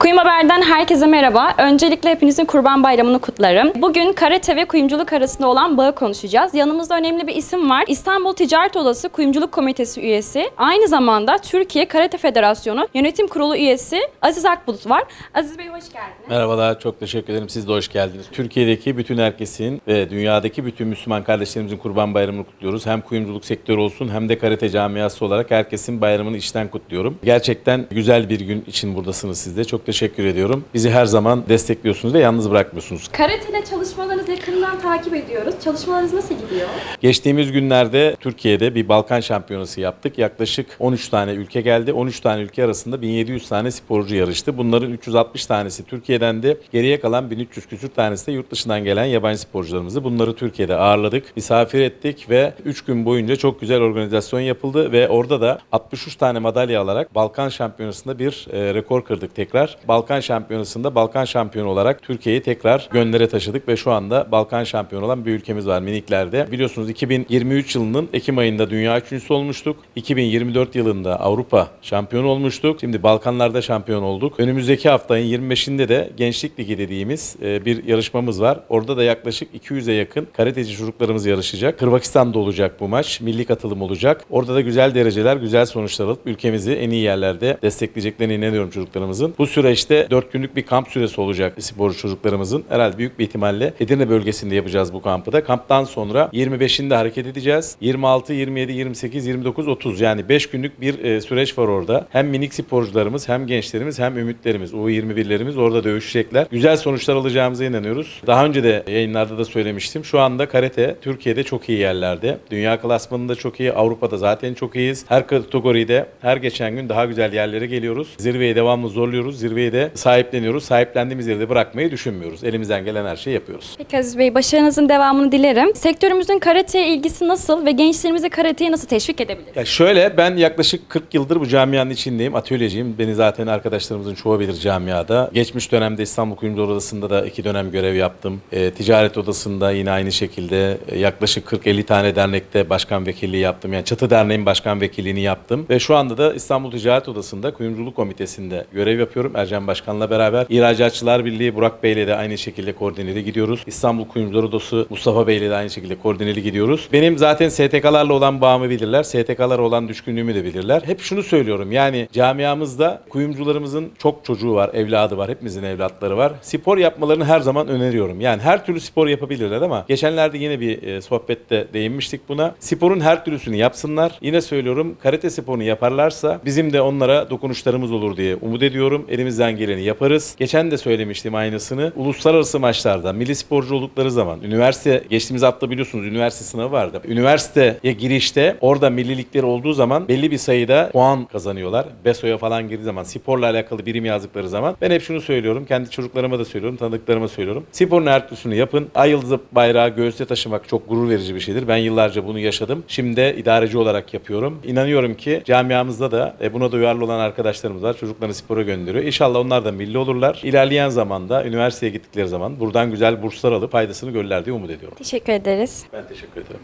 Kuyum Haber'den herkese merhaba. Öncelikle hepinizin Kurban Bayramı'nı kutlarım. Bugün karate ve kuyumculuk arasında olan bağı konuşacağız. Yanımızda önemli bir isim var. İstanbul Ticaret Odası Kuyumculuk Komitesi üyesi. Aynı zamanda Türkiye Karate Federasyonu Yönetim Kurulu üyesi Aziz Akbulut var. Aziz Bey hoş geldiniz. Merhabalar, çok teşekkür ederim. Siz de hoş geldiniz. Türkiye'deki bütün herkesin ve dünyadaki bütün Müslüman kardeşlerimizin Kurban Bayramı'nı kutluyoruz. Hem kuyumculuk sektörü olsun hem de karate camiası olarak herkesin bayramını içten kutluyorum. Gerçekten güzel bir gün için buradasınız siz de. Çok teşekkür ediyorum. Bizi her zaman destekliyorsunuz ve yalnız bırakmıyorsunuz. Karate ile çalışmalarınızı yakından takip ediyoruz. Çalışmalarınız nasıl gidiyor? Geçtiğimiz günlerde Türkiye'de bir Balkan şampiyonası yaptık. Yaklaşık 13 tane ülke geldi. 13 tane ülke arasında 1700 tane sporcu yarıştı. Bunların 360 tanesi Türkiye'dendi. Geriye kalan 1300 küsür tanesi de yurt dışından gelen yabancı sporcularımızı. Bunları Türkiye'de ağırladık, misafir ettik ve 3 gün boyunca çok güzel organizasyon yapıldı ve orada da 63 tane madalya alarak Balkan şampiyonasında bir e, rekor kırdık tekrar. Balkan şampiyonasında Balkan şampiyonu olarak Türkiye'yi tekrar gönlere taşıdık ve şu anda Balkan şampiyonu olan bir ülkemiz var miniklerde. Biliyorsunuz 2023 yılının Ekim ayında dünya üçüncüsü olmuştuk. 2024 yılında Avrupa şampiyonu olmuştuk. Şimdi Balkanlarda şampiyon olduk. Önümüzdeki haftanın 25'inde de Gençlik Ligi dediğimiz e, bir yarışmamız var. Orada da yaklaşık 200'e yakın karateci çocuklarımız yarışacak. Hırvatistan'da olacak bu maç. Milli katılım olacak. Orada da güzel dereceler, güzel sonuçlar alıp ülkemizi en iyi yerlerde destekleyeceklerine inanıyorum çocuklarımızın. Bu süreçte 4 günlük bir kamp süresi olacak sporcu çocuklarımızın. Herhalde büyük bir ihtimalle Edirne bölgesinde yapacağız bu kampı da. Kamptan sonra 25'inde hareket edeceğiz. 26, 27, 28, 29, 30 yani 5 günlük bir e, süreç var orada. Hem minik sporcularımız hem gençlerimiz hem ümitlerimiz, U21'lerimiz orada dövüşecekler. Güzel sonuçlar alacağımıza inanıyoruz. Daha önce de yayınlarda da söylemiştim. Şu anda karate Türkiye'de çok iyi yerlerde. Dünya klasmanında çok iyi. Avrupa'da zaten çok iyiyiz. Her kategoride her geçen gün daha güzel yerlere geliyoruz. Zirveyi devamlı zorluyoruz. Zirveyi de sahipleniyoruz. Sahiplendiğimiz yeri de bırakmayı düşünmüyoruz. Elimizden gelen her şeyi yapıyoruz. Peki Aziz Bey başarınızın devamını dilerim. Sektörümüzün karateye ilgisi nasıl ve gençlerimizi karateye nasıl teşvik edebiliriz? Ya şöyle ben yaklaşık 40 yıldır bu camianın içindeyim. Atölyeciyim. Beni zaten arkadaşlarımızın çoğu bilir camiada. Geçmiş dönemde İstanbul Kuyumcu Odası'nda da iki dönem görev yaptım. E, ticaret Odası'nda yine aynı şekilde e, yaklaşık 40-50 tane dernekte başkan vekilliği yaptım. Yani Çatı Derneği'nin başkan vekilliğini yaptım. Ve şu anda da İstanbul Ticaret Odası'nda Kuyumculuk Komitesi'nde görev yapıyorum. Ercan Başkan'la beraber. İhracatçılar Birliği Burak Bey'le de aynı şekilde koordineli gidiyoruz. İstanbul Kuyumcular Odası Mustafa Bey'le de aynı şekilde koordineli gidiyoruz. Benim zaten STK'larla olan bağımı bilirler. STK'lara olan düşkünlüğümü de bilirler. Hep şunu söylüyorum yani camiamızda kuyumcularımızın çok çocuğu var, evladı var, hepimizin evlatları var. Spor yapmalarını her zaman öneriyorum. Yani her türlü spor yapabilirler ama geçenlerde yine bir e, sohbette değinmiştik buna. Sporun her türlüsünü yapsınlar. Yine söylüyorum karate sporunu yaparlarsa bizim de onlara dokunuşlarımız olur diye umut ediyorum. Elimizden geleni yaparız. Geçen de söylemiştim aynısını. Uluslararası maçlarda milli sporcu oldukları zaman üniversite geçtiğimiz hafta biliyorsunuz üniversite sınavı vardı. Üniversiteye girişte orada millilikleri olduğu zaman belli bir sayıda puan kazanıyorlar. BESO'ya falan girdiği zaman sporla alakalı birim yazdıkları zaman ben hep şunu söylüyorum. Kendi çocuklarıma da söylüyorum, tanıdıklarıma söylüyorum. Sporun her türlüsünü yapın. Ay yıldızı bayrağı göğüste taşımak çok gurur verici bir şeydir. Ben yıllarca bunu yaşadım. Şimdi de idareci olarak yapıyorum. İnanıyorum ki camiamızda da e, buna duyarlı olan arkadaşlarımız var. Çocuklarını spora gönderiyor. İnşallah onlar da milli olurlar. İlerleyen zamanda üniversiteye gittikleri zaman buradan güzel burslar alıp faydasını görürler diye umut ediyorum. Teşekkür ederiz. Ben teşekkür ederim.